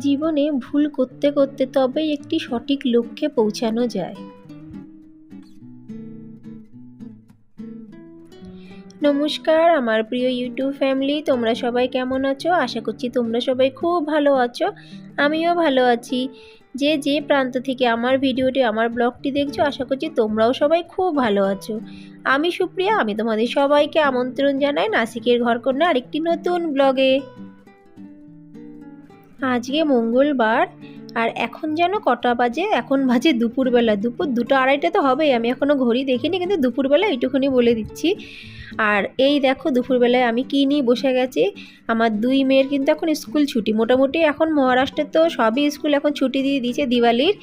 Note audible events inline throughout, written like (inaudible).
জীবনে ভুল করতে করতে তবেই একটি সঠিক লক্ষ্যে পৌঁছানো যায়। নমস্কার, আমার প্রিয় ইউটিউব ফ্যামিলি, তোমরা সবাই কেমন আছো? আশা করছি তোমরা সবাই খুব ভালো আছো। আমিও ভালো আছি। যে যে প্রান্ত থেকে আমার ভিডিওটি, আমার ব্লগটি দেখছ, আশা করছি তোমরাও সবাই খুব ভালো আছো। আমি সুপ্রিয়া, আমি তোমাদের সবাইকে আমন্ত্রণ জানাই নাসিকের ঘরকন্যা আরেকটি নতুন ব্লগে। আজকে মঙ্গলবার। আর এখন যেন কটা বাজে? এখন বাজে দুপুরবেলা। দুপুর দুটো আড়াইটা তো হবেই। আমি এখনও ঘড়ি দেখিনি, কিন্তু দুপুরবেলা এইটুকুনি বলে দিচ্ছি। আর এই দেখো, দুপুরবেলায় আমি কী নিয়ে বসে গেছি? আমার দুই মেয়ের কিন্তু এখন স্কুল ছুটি। মোটামুটি এখন মহারাষ্ট্রের তো সবই স্কুল এখন ছুটি দিয়ে দিয়েছে দিওয়ালির।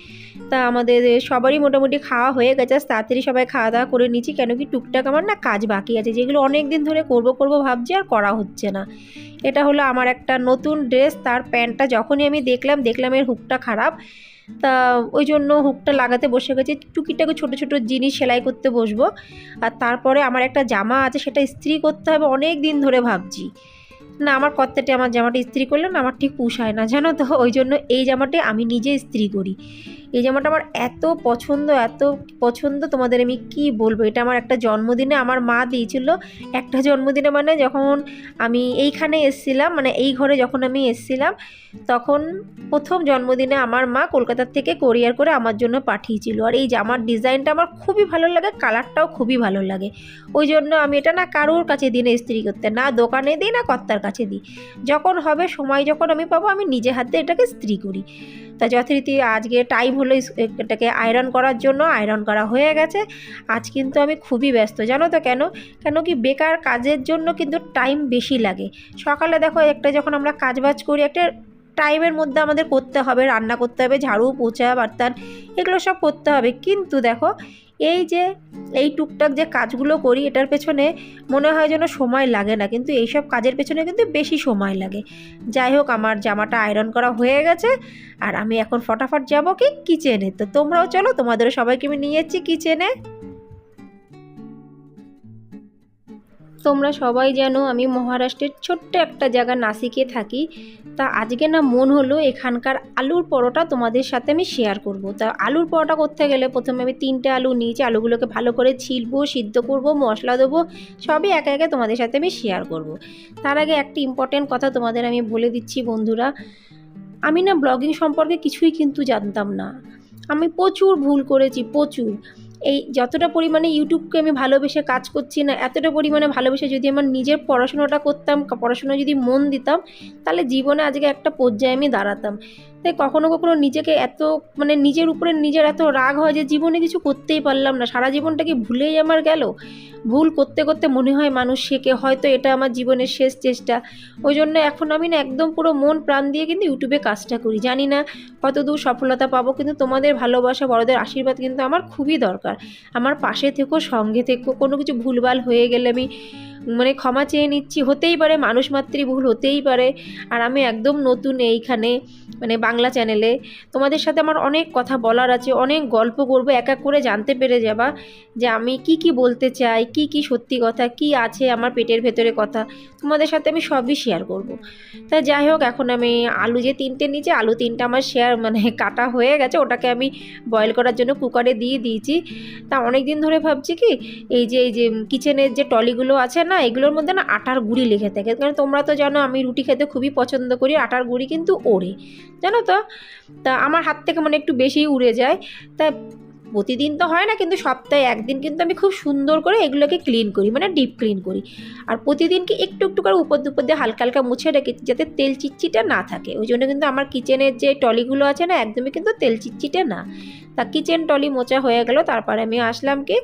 তা আমাদের সবারই মোটামুটি খাওয়া হয়ে গেছে। তাড়াতাড়ি সবাই খাওয়া দাওয়া করে নিচ্ছি কেন কি টুকটাক আমার না কাজ বাকি আছে, যেগুলো অনেক দিন ধরে করব করব ভাবছি আর করা হচ্ছে না। এটা হলো আমার একটা নতুন ড্রেস। তার প্যান্টটা যখনই আমি দেখলাম দেখলাম এর হুকটা খারাপ। তা ওই জন্য হুকটা লাগাতে বসে গেছি। টুকিটাকে ছোট ছোট জিনিস সেলাই করতে বসবো। আর তারপরে আমার একটা জামা আছে, সেটা ইস্ত্রি করতে হবে। অনেক দিন ধরে ভাবছি। না, আমার কর্তাটি আমার জামাটা ইস্ত্রি করলে না আমার ঠিক পুষায় না, জানো তো? ওই জন্য এই জামাটি আমি নিজে ইস্ত্রি করি। এই জামাটা আমার এত পছন্দ এত পছন্দ, তোমাদের আমি কি বলব? এটা আমার একটা জন্মদিনে আমার মা দিয়েছিল। একটা জন্মদিনে মানে যখন আমি এইখানে এসছিলাম মানে এই ঘরে যখন আমি এসছিলাম, তখন প্রথম জন্মদিনে আমার মা কলকাতার থেকে কোরিয়ার করে আমার জন্য পাঠিয়েছিল। আর এই জামার ডিজাইনটা আমার খুবই ভালো লাগে, কালারটাও খুবই ভালো লাগে। ওই জন্য আমি এটা না কারোর কাছে দিনে ইস্ত্রি করতে, না দোকানে দিই, না কর্তার কাছে দিই। যখন হবে সময় যখন আমি পাবো, আমি নিজে হাতে এটাকে স্ত্রি করি। তা যথারীতি আজকে টাইম হলো এটাকে আয়রন করার জন্য। আয়রন করা হয়ে গেছে। আজ কিন্তু আমি খুবই ব্যস্ত। জানো তো কেন? কেন কি বেকার কাজের জন্য কিন্তু টাইম বেশি লাগে। সকালে দেখো একটা যখন আমরা কাজবাজ করি, একটা টাইমের মধ্যে আমাদের করতে হবে, রান্না করতে হবে, ঝাড়ু, পোছা বার্তান এগুলো সব করতে হবে। কিন্তু দেখো এই যে, এই টুকটাক যে কাজগুলো করি, এটার পেছনে মনে হয় যেন সময় লাগে না। কিন্তু এইসব কাজের পেছনে কিন্তু বেশি সময় লাগে। যাই হোক, আমার জামাটা আয়রন করা হয়ে গেছে, আর আমি এখন ফটাফট যাব কি কিচেনে। তো তোমরাও চলো, তোমাদেরও সবাইকে আমি নিয়ে যাচ্ছি কিচেনে। তোমরা সবাই জানো আমি মহারাষ্ট্রের ছোট্ট একটা জায়গা নাসিকে থাকি। তা আজকে না মন হলো এখানকার আলুর পরোটা তোমাদের সাথে আমি শেয়ার করব। তা আলুর পরোটা করতে গেলে প্রথমে আমি তিনটে আলু নিয়েছি, আলুগুলোকে ভালো করে ছিলবো, সিদ্ধ করব, মশলা দেবো, সবই একে একে তোমাদের সাথে আমি শেয়ার করব। তার আগে একটি ইম্পর্টেন্ট কথা তোমাদের আমি বলে দিচ্ছি বন্ধুরা। আমি না ব্লগিং সম্পর্কে কিছুই কিন্তু জানতাম না। আমি প্রচুর ভুল করেছি, প্রচুর। এই যতটা পরিমাণে ইউটিউবকে আমি ভালোবেসে কাজ করছি না, এতটা পরিমাণে ভালোবেসে যদি আমার নিজের পড়াশোনাটা করতাম পড়াশোনা যদি মন দিতাম, তাহলে জীবনে আজকে একটা পর্যায়ে আমি দাঁড়াতাম। তাই কখনো কখনো নিজেকে এত মানে নিজের উপরে নিজের এত রাগ হয় যে জীবনে কিছু করতেই পারলাম না। সারা জীবনটাকে ভুলেই আমার গেল? ভুল করতে করতে মনে হয় মানুষ শেখে, হয়তো এটা আমার জীবনের শেষ চেষ্টা। ওই জন্য এখন আমি না একদম পুরো মন প্রাণ দিয়ে কিন্তু ইউটিউবে কাজটা করি। জানি না কত দূর সফলতা পাবো, কিন্তু তোমাদের ভালোবাসা, বড়দের আশীর্বাদ কিন্তু আমার খুবই দরকার। আমার পাশে থেকো, সঙ্গে থেকো, কোনো কিছু ভুলভাল হয়ে গেলে আমি মানে ক্ষমা চেয়ে নিচ্ছি। হতেই পারে মানুষ মাত্রই ভুল হতেই পারে। আর আমি একদম নতুন এইখানে মানে বাংলা চ্যানেলে তোমাদের সাথে আমার অনেক কথা বলার আছে, অনেক গল্প করব, এক এক করে জানতে পেরে যাবা যে আমি কি কি বলতে চাই, কি কি সত্যি কথা, কি আছে আমার পেটের ভেতরে কথা। তোমাদের সাথে আমি সবই শেয়ার করব। তা যাই হোক, এখন আমি আলু যে তিনটে নিচে আলু তিনটে আমার শেয়ার মানে (laughs) কাটা হয়ে গেছে, ওটাকে আমি বয়েল করার জন্য কুকারে দিয়ে দিয়েছি। তা অনেক দিন ধরে ভাবছি কি, এই যে এই যে কিচেনের যে টলিগুলো আছে না, এগুলোর মধ্যে না আটার গুঁড়ি লেগে থাকে। কারণ তোমরা তো জানো, আমি রুটি খেতে খুবই পছন্দ করি, আটার গুঁড়ি কিন্তু ওড়ে। জানো তো তা আমার হাত থেকে মানে একটু বেশি উড়ে যায়। তা প্রতিদিন তো হয় না, কিন্তু সপ্তাহে একদিন কিন্তু আমি খুব সুন্দর করে এগুলোকে ক্লিন করি মানে ডিপ ক্লিন করি। আর প্রতিদিনকে একটু একটু করে উপর দুপুর দিয়ে হালকা হালকা মুছে রেখে যাতে তেল চিটচিটে না থাকে। ওই জন্য কিন্তু আমার কিচেনের যে টলিগুলো আছে না, একদমই কিন্তু তেল চিটচিটে না। তা কিচেন টলি মোচা হয়ে গেল, তারপরে আমি আসলাম কি,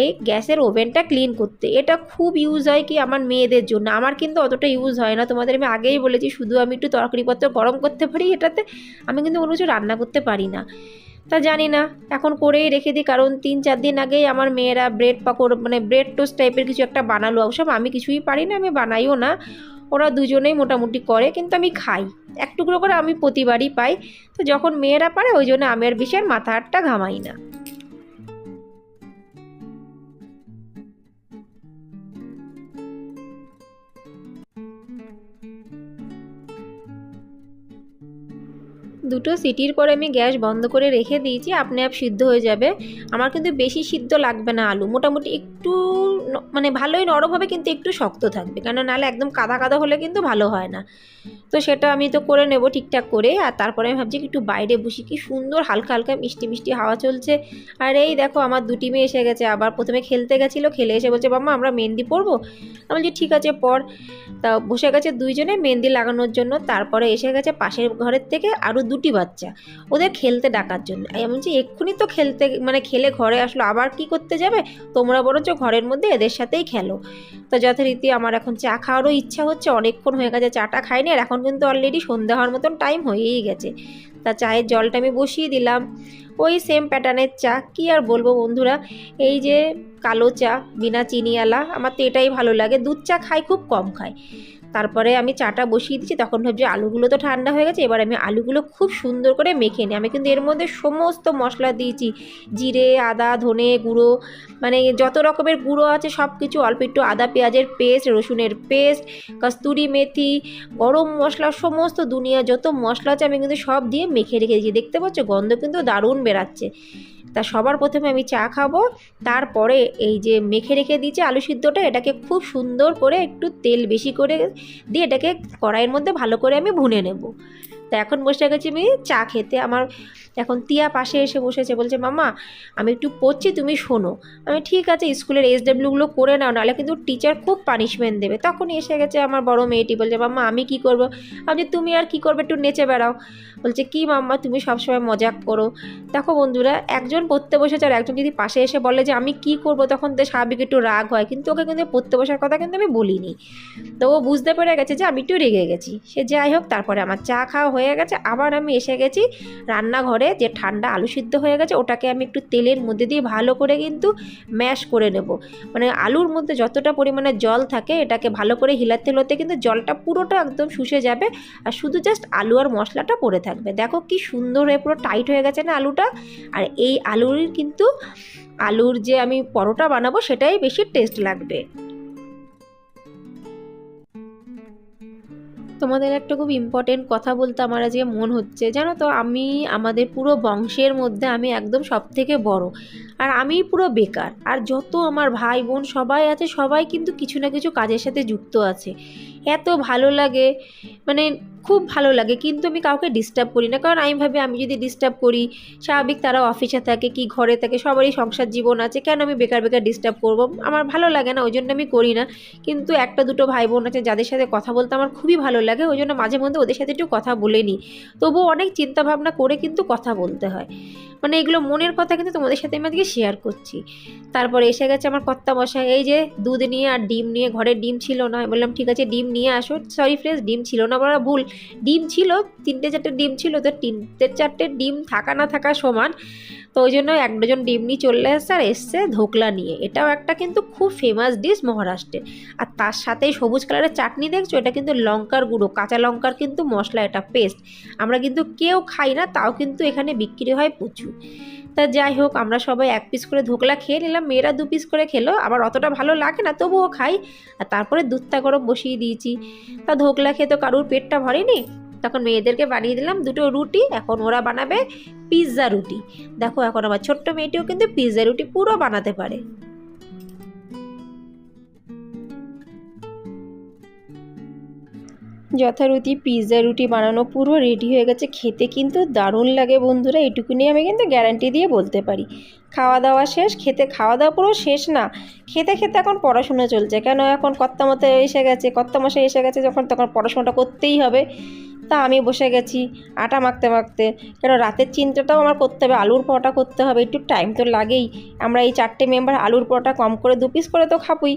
এই গ্যাসের ওভেনটা ক্লিন করতে। এটা খুব ইউজ হয় কি আমার মেয়েদের জন্য। আমার কিন্তু অতটা ইউজ হয় না। তোমাদের আমি আগেই বলেছি, শুধু আমি একটু তরকারিপত্র গরম করতে পারি এটাতে, আমি কিন্তু কোনো কিছু রান্না করতে পারি না। তা জানি না। এখন করেই রেখে দিই, কারণ তিন চার দিন আগেই আমার মেয়েরা ব্রেড পাকড় মানে ব্রেড টোস্ট টাইপের কিছু একটা বানালো। ওসব আমি কিছুই পারি না, আমি বানাইও না। ওরা দুজনেই মোটামুটি করে, কিন্তু আমি খাই। একটুকরো করে আমি প্রতিবারই পাই। তো যখন মেয়েরা পারে, ওই জন্য আমি আর বেশি আর মাথা আটটা ঘামাই না। দুটো সিটির পরে আমি গ্যাস বন্ধ করে রেখে দিয়েছি, আপনি আপ সিদ্ধ হয়ে যাবে। আমার কিন্তু বেশি সিদ্ধ লাগবে না আলু, মোটামুটি একটু মানে ভালোই নরম হবে কিন্তু একটু শক্ত থাকবে। কেন নাহলে একদম কাদা কাদা হলে কিন্তু ভালো হয় না। তো সেটা আমি তো করে নেব ঠিকঠাক করে। আর তারপরে আমি ভাবছি একটু বাইরে বসি। কি সুন্দর হালকা হালকা মিষ্টি মিষ্টি হাওয়া চলছে। আর এই দেখো আমার দুটি মেয়ে এসে গেছে। আবার প্রথমে খেলতে গেছিল। খেলে এসে বলছে বাবা আমরা মেহেন্দি পরবো? আমি বলছি, ঠিক আছে, পর। তা বসে গেছে দুইজনে মেহেন্দি লাগানোর জন্য। তারপরে এসে গেছে পাশের ঘরের থেকে আরও দুটি বাচ্চা। ওদের খেলতে ডাকার জন্য। আমি বলছি, এক্ষুনি তো খেলতে মানে খেলে ঘরে আসলো। আবার কি করতে যাবে? তোমরা বরঞ্চ ঘরের মধ্যে এদের সাথেই খেলো। তো যথারীতি আমার এখন চা খাওয়ারও ইচ্ছা হচ্ছে, অনেকক্ষণ হয়ে গেছে চাটা খাইনি আর এখন কিন্তু অলরেডি সন্ধ্যা হওয়ার মতন টাইম হয়েই গেছে। তা চায়ের জলটা আমি বসিয়ে দিলাম। ওই সেম প্যাটার্নের চা, কি আর বলব বন্ধুরা? এই যে কালো চা, বিনা চিনিওয়ালা, আমার তো এটাই ভালো লাগে। দুধ চা খাই, খুব কম খাই। তারপরে আমি চাটা বসিয়ে দিচ্ছি তখন ভাবছি আলুগুলো তো ঠান্ডা হয়ে গেছে, এবার আমি আলুগুলো খুব সুন্দর করে মেখে নিই। আমি কিন্তু এর মধ্যে সমস্ত মশলা দিয়েছি, জিরে, আদা, ধনে গুঁড়ো মানে যত রকমের গুঁড়ো আছে সব কিছু অল্প একটু আদা, পেঁয়াজের পেস্ট, রসুনের পেস্ট, কস্তুরি মেথি, গরম মশলা, সমস্ত দুনিয়া যত মশলা আছে আমি কিন্তু সব দিয়ে মেখে রেখে দিয়েছি। দেখতে পাচ্ছ গন্ধ কিন্তু দারুণ বেরাচ্ছে তা সবার প্রথমে আমি চা খাব, তারপরে এই যে মেখে রেখে দিয়েছি আলু সিদ্ধটা, এটাকে খুব সুন্দর করে একটু তেল বেশি করে দিয়ে এটাকে কড়াইয়ের মধ্যে ভালো করে আমি ভুনে নেব। তা এখন বসে গেছি আমি চা খেতে। আমার এখন টিয়া পাশে এসে বসেছে, বলছে, মামা, আমি একটু পড়ছি, তুমি শোনো। আমি, ঠিক আছে, স্কুলের এস ডাব্লিউগুলো করে নাও, নাহলে কিন্তু টিচার খুব পানিশমেন্ট দেবে। তখনই এসে গেছে আমার বড় মেয়েটি, বলছে মাম্মা আমি কি করব? আমি তুমি আর কি করবে, একটু নেচে বেড়াও। বলছে, কি মাম্মা, তুমি সবসময় মজাক করো? দেখো বন্ধুরা, একজন পড়তে বসেছে আর একজন যদি পাশে এসে বলে যে, আমি কি করব? তখন তো স্বাভাবিক একটু রাগ হয়, কিন্তু ওকে কিন্তু পড়তে বসার কথা কিন্তু আমি বলিনি। তো ও বুঝতে পেরে গেছে যে, আমি একটু রেগে গেছি। সে যাই হোক, তারপরে আমার চা খাওয়া হয়ে গেছে। আবার আমি এসে গেছি রান্নাঘরে যে ঠান্ডা আলু সিদ্ধ হয়ে গেছে, ওটাকে আমি একটু তেলের মধ্যে দিয়ে ভালো করে কিন্তু ম্যাশ করে নেব। মানে আলুর মধ্যে যতটা পরিমাণে জল থাকে, এটাকে ভালো করে হিলাতে হিলাতে কিন্তু জলটা পুরোটা একদম শুষে যাবে। আর শুধু জাস্ট আলু আর মশলাটা পড়ে থাকবে। দেখো কি সুন্দর হয়ে পুরো টাইট হয়ে গেছে না আলুটা? আর এই আলুর কিন্তু, আলুর যে আমি পরোটা বানাবো, সেটাই বেশি টেস্ট লাগবে। তোমাদের একটা খুব ইম্পর্টেন্ট কথা বলতে আমার আজকে মন হচ্ছে। জানো তো, আমি আমাদের পুরো বংশের মধ্যে আমি একদম সব থেকে বড়। আর আমি পুরো বেকার। আর যত আমার ভাই বোন সবাই আছে, সবাই কিন্তু কিছু না কিছু কাজের সাথে যুক্ত আছে। এত ভালো লাগে মানে খুব ভালো লাগে। কিন্তু আমি কাউকে ডিস্টার্ব করি না। কারণ আমি ভাবি, আমি যদি ডিস্টার্ব করি, স্বাভাবিক তারা অফিসে থাকে কি ঘরে থাকে, সবারই সংসার জীবন আছে, কেন আমি বেকার বেকার ডিস্টার্ব করব? আমার ভালো লাগে না ওই জন্য আমি করি না। কিন্তু একটা দুটো ভাই বোন আছে, যাদের সাথে কথা বলতে আমার খুবই ভালো লাগে ওই জন্য মাঝে মধ্যে ওদের সাথে একটু কথা বলে নিই। তবুও অনেক চিন্তা ভাবনা করে কিন্তু কথা বলতে হয়। মানে এগুলো মনের কথা কিন্তু তোমাদের সাথে আমি আজকে শেয়ার করছি। তারপরে এসে গেছে আমার কর্তা মশাই এই যে দুধ নিয়ে আর ডিম নিয়ে, ঘরে ডিম ছিল না। বললাম, ঠিক আছে, ডিম নিয়ে আসো। সরি ফ্রেশ ডিম ছিল না বলা ভুল। ডিম ছিল, তিনটে চারটে ডিম ছিল, তো তিনটে চারটে ডিম থাকা না থাকা সমান। তো ওই জন্য এক ডজন ডিম নিয়ে চলে এসছে আর এসছে ধোকলা নিয়ে। এটাও একটা কিন্তু খুব ফেমাস ডিশ মহারাষ্ট্রে। আর তার সাথে সবুজ কালারের চাটনি দেখছ? এটা কিন্তু লঙ্কার গুঁড়ো, কাঁচা লঙ্কার কিন্তু মশলা, এটা পেস্ট আমরা কিন্তু কেউ খাই না, তাও কিন্তু এখানে বিক্রি হয় প্রচুর। তা যাই হোক, আমরা সবাই এক পিস করে ধোকলা খেয়ে নিলাম, মেয়েরা দু পিস করে খেলো। আবার অতটা ভালো লাগে না, তবুও খাই। আর তারপরে দুধটা গরম বসিয়ে দিয়েছি। তা ধোকলা খেয়ে তো কারুর পেটটা ভরেনি? তখন মেয়েদেরকে বানিয়ে দিলাম দুটো রুটি, এখন ওরা বানাবে পিৎজা রুটি। দেখো এখন আমার ছোট্ট মেয়েটিও কিন্তু পিৎজা রুটি পুরো বানাতে পারে। যথারীতি পিৎজা রুটি বানানো পুরো রেডি হয়ে গেছে। খেতে কিন্তু দারুণ লাগে বন্ধুরা এটুকু নিয়ে আমি কিন্তু গ্যারান্টি দিয়ে বলতে পারি। খাওয়া দাওয়া শেষ, খেতে খাওয়া দাওয়া পুরো শেষ না। খেতে খেতে এখন পড়াশোনা চলছে। কেন এখন কর্তামতো এসে গেছে? কর্তামশাই এসে গেছে যখন, তখন পড়াশোনাটা করতেই হবে। তা আমি বসে গেছি, আটা মাখতে মাখতে। কেন রাতের চিন্তাটাও আমার করতে হবে, আলুর পরোটা করতে হবে, একটু টাইম তো লাগেই। আমরা এই চারটে মেম্বার আলুর পরোটা কম করে দু পিস করে তো খাবই।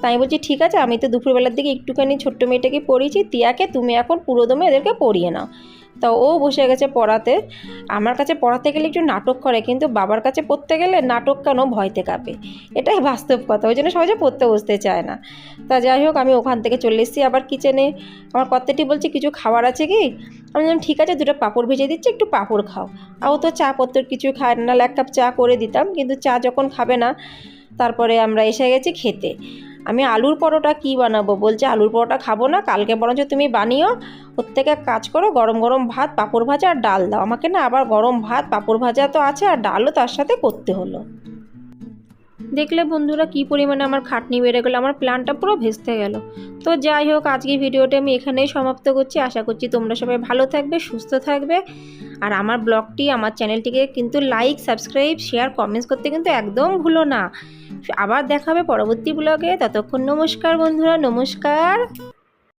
তাই আমি বলছি, ঠিক আছে, আমি তো দুপুরবেলার দিকে একটুখানি ছোট্ট মেয়েটাকে পড়িয়েছি তিয়াকে তুমি এখন পুরোদমে এদেরকে পড়িয়ে নাও। তা ও বসে গেছে পড়াতে। আমার কাছে পড়াতে গেলে একটু নাটক করে, কিন্তু বাবার কাছে পড়তে গেলে নাটক কেন ভয়তে কাঁপে? এটাই বাস্তব কথা, ওই জন্য সহজে পড়তে বসতে চায় না। তা যাই হোক, আমি ওখান থেকে চলে এসেছি আবার কিচেনে আমার কর্তাটি বলছে, কিছু খাবার আছে কি? আমি বললাম, ঠিক আছে, দুটো পাঁপড় ভেজে দিচ্ছি, একটু পাঁপড় খাও। আর ও তো চা পত্র কিছু খায় না এক কাপ চা করে দিতাম, কিন্তু চা যখন খাবে না, তারপরে আমরা এসে গেছি খেতে। আমি আলুর পরোটা কি বানাবো? বলছে, আলুর পরোটা খাব না, কালকে বরঞ্চ তুমি বানিও। ওর থেকে কাজ করো, গরম গরম ভাত, পাঁপড় ভাজা আর ডাল দাও। আমাকে না আবার গরম ভাত, পাঁপড় ভাজা তো আছে আর ডালও তার সাথে করতে হলো। দেখলে বন্ধুরা কি পরিমাণে আমার খাটনি বেড়ে গেলো, আমার প্ল্যানটা পুরো ভেস্তে গেল। তো যাই হোক আজকে ভিডিওটা আমি এখানেই সমাপ্ত করছি। আশা করছি তোমরা সবাই ভালো থাকবে, সুস্থ থাকবে। আর আমার ব্লগটি, আমার চ্যানেলটিকে কিন্তু লাইক সাবস্ক্রাইব শেয়ার কমেন্টস করতে কিন্তু একদম ভুলো না। আবার দেখাবে পরবর্তী ব্লগে। ততক্ষণ নমস্কার বন্ধুরা, নমস্কার।